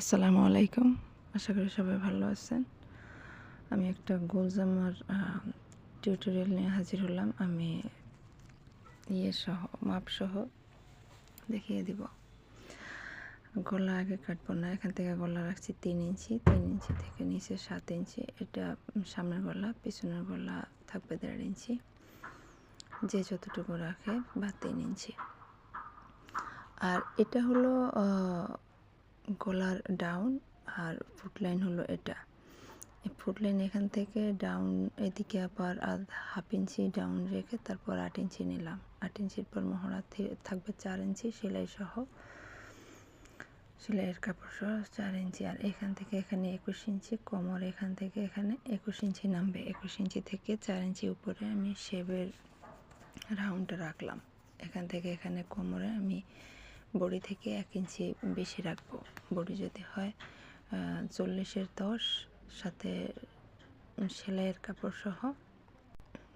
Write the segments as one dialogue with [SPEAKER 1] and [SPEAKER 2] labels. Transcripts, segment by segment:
[SPEAKER 1] আসসালামু আলাইকুম। আশা করি সবাই ভালো আছেন। আমি একটা গোলজামার টিউটোরিয়াল নিয়ে হাজির হলাম। আমি ইয়ে সহ, মাপ সহ দেখিয়ে দিব। গলা আগে কাটবো না। এখান থেকে গলা রাখছি তিন ইঞ্চি। তিন ইঞ্চি থেকে নিচে সাত ইঞ্চি। এটা সামনের গলা, পিছনের গলা থাকবে দেড় ইঞ্চি। যে যতটুকু রাখে বা তিন ইঞ্চি। আর এটা হলো গলার ডাউন আর ফুটলাইন হলো এটা। ফুটলাইন এখান থেকে ডাউন এদিকে আবার হাফ ইঞ্চি ডাউন রেখে তারপর আট ইঞ্চি নিলাম। আট ইঞ্চির পর মহড়া থাকবে চার ইঞ্চি সেলাই সহ। সেলাইয়ের কাপড় সহ চার ইঞ্চি আর এখান থেকে এখানে একুশ ইঞ্চি কোমর এখান থেকে এখানে একুশ ইঞ্চি নামবে। একুশ ইঞ্চি থেকে চার ইঞ্চি উপরে আমি শেবের রাউন্ডটা রাখলাম। এখান থেকে এখানে কোমরে আমি বড়ি থেকে এক ইঞ্চি বেশি রাখব। বড়ি যদি হয় চল্লিশের দশ, সাথে সেলাইয়ের কাপড় সহ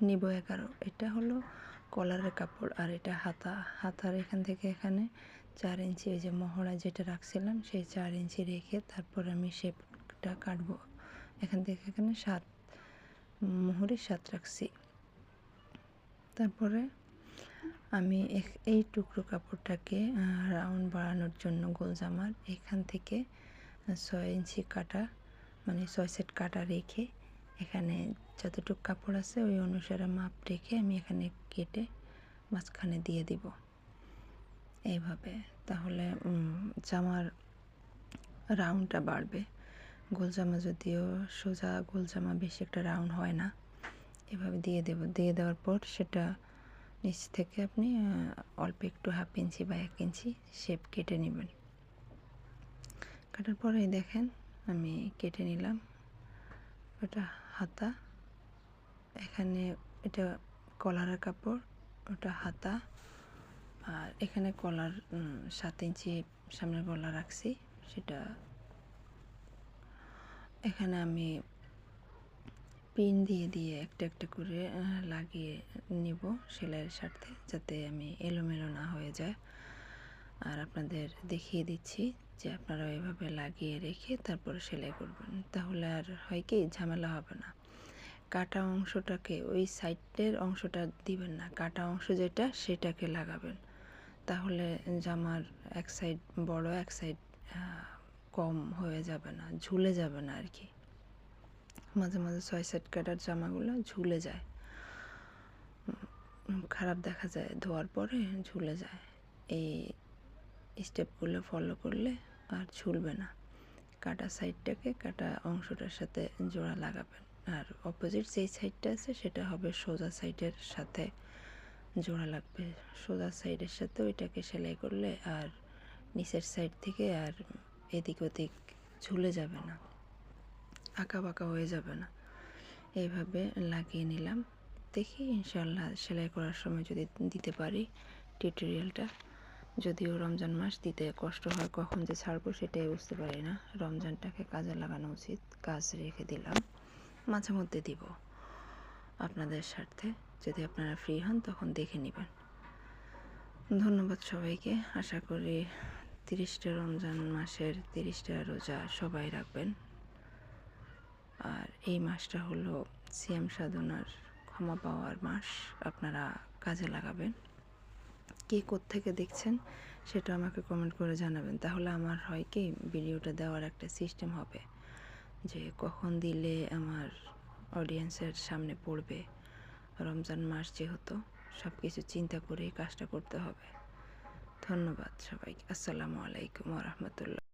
[SPEAKER 1] নিব এগারো। এটা হলো কলারের কাপড় আর এটা হাতা। হাতার এখান থেকে এখানে চার ইঞ্চি ওই যে মহড়া যেটা রাখছিলাম, সেই চার ইঞ্চি রেখে তারপর আমি শেপটা কাটবো। এখান থেকে এখানে সাত মোহরে সাত রাখছি। তারপরে আমি এই টুকরো কাপড়টাকে রাউন্ড বাড়ানোর জন্য গোল জামার এখান থেকে ছয় ইঞ্চি কাটা মানে ছয় সেট কাটা রেখে এখানে যতটুকু কাপড় আছে ওই অনুসারে মাপ রেখে আমি এখানে কেটে মাঝখানে দিয়ে দিব। এইভাবে। তাহলে জামার রাউন্ডটা বাড়বে। গোল জামা যদিও সোজা গোল জামা বেশি একটা রাউন্ড হয় না, এভাবে দিয়ে দেব। দিয়ে দেওয়ার পর সেটা নিচ থেকে আপনি অল্প একটু হাফ ইঞ্চি বা এক ইঞ্চি শেপ কেটে নেবেন। কাটার পরেই দেখেন আমি কেটে নিলাম ওটা হাতা। এখানে এটা কলারের কাপড়, ওটা হাতা। আর এখানে কলার সাত ইঞ্চি সামনের গলা রাখছি সেটা। এখানে আমি পিন দিয়ে দিয়ে একটা একটা করে লাগিয়ে নিব সেলাইয়ের সাথে যাতে আমি এলোমেলো না হয়ে যায়। আর আপনাদের দেখিয়ে দিচ্ছি যে আপনারা এভাবে লাগিয়ে রেখে তারপরে সেলাই করবেন। তাহলে আর হয় কি, ঝামেলা হবে না। কাটা অংশটাকে ওই সাইডের অংশটা দিবেন না, কাটা অংশ যেটা সেটাকে লাগাবেন। তাহলে জামার এক সাইড বড়, এক সাইড কম হয়ে যাবে না, ঝুলে যাবে না আর কি। মাঝে মাঝে ছয় সেট কাটার জামাগুলো ঝুলে যায়। খারাপ দেখা যায় ধোয়ার পরে ঝুলে যায়। এই স্টেপগুলো ফলো করলে আর ঝুলবে না। কাটা সাইডটাকে কাটা অংশটার সাথে জোড়া লাগাবেন। আর অপোজিট যেই সাইডটা আছে সেটা হবে সোজা সাইডের সাথে জোড়া লাগবে। সোজা সাইডের সাথে ওইটাকে সেলাই করলে আর নিচের সাইড থেকে আর এদিক ওদিক ঝুলে যাবে না। আঁকা বাঁকা হয়ে যাবে না। এইভাবে লাগিয়ে নিলাম। দেখি ইনশাল্লাহ সেলাই করার সময় যদি দিতে পারি টিউটোরিয়ালটা। যদিও রমজান মাস দিতে কষ্ট হয়, কখন যে ছাড়বো সেটাই বুঝতে পারি না। রমজানটাকে কাজে লাগানো উচিত, কাজ রেখে দিলাম। মাঝে মধ্যে দিব। আপনাদের স্বার্থে যদি আপনারা ফ্রি হন তখন দেখে নেবেন। ধন্যবাদ সবাইকে। আশা করি তিরিশটা রমজান মাসের তিরিশটা রোজা সবাই রাখবেন। আর এই মাসটা হলো সিএম সাধনার ক্ষমা পাওয়ার মাস, আপনারা কাজে লাগাবেন। কে থেকে দেখছেন সেটা আমাকে কমেন্ট করে জানাবেন। তাহলে আমার হয় কি, ভিডিওটা দেওয়ার একটা সিস্টেম হবে যে কখন দিলে আমার অডিয়েন্সের সামনে পড়বে। রমজান মাস যেহেতু সব কিছু চিন্তা করেই কাজটা করতে হবে। ধন্যবাদ সবাইকে। আসসালামু আলাইকুম রহমতুল্লাহ।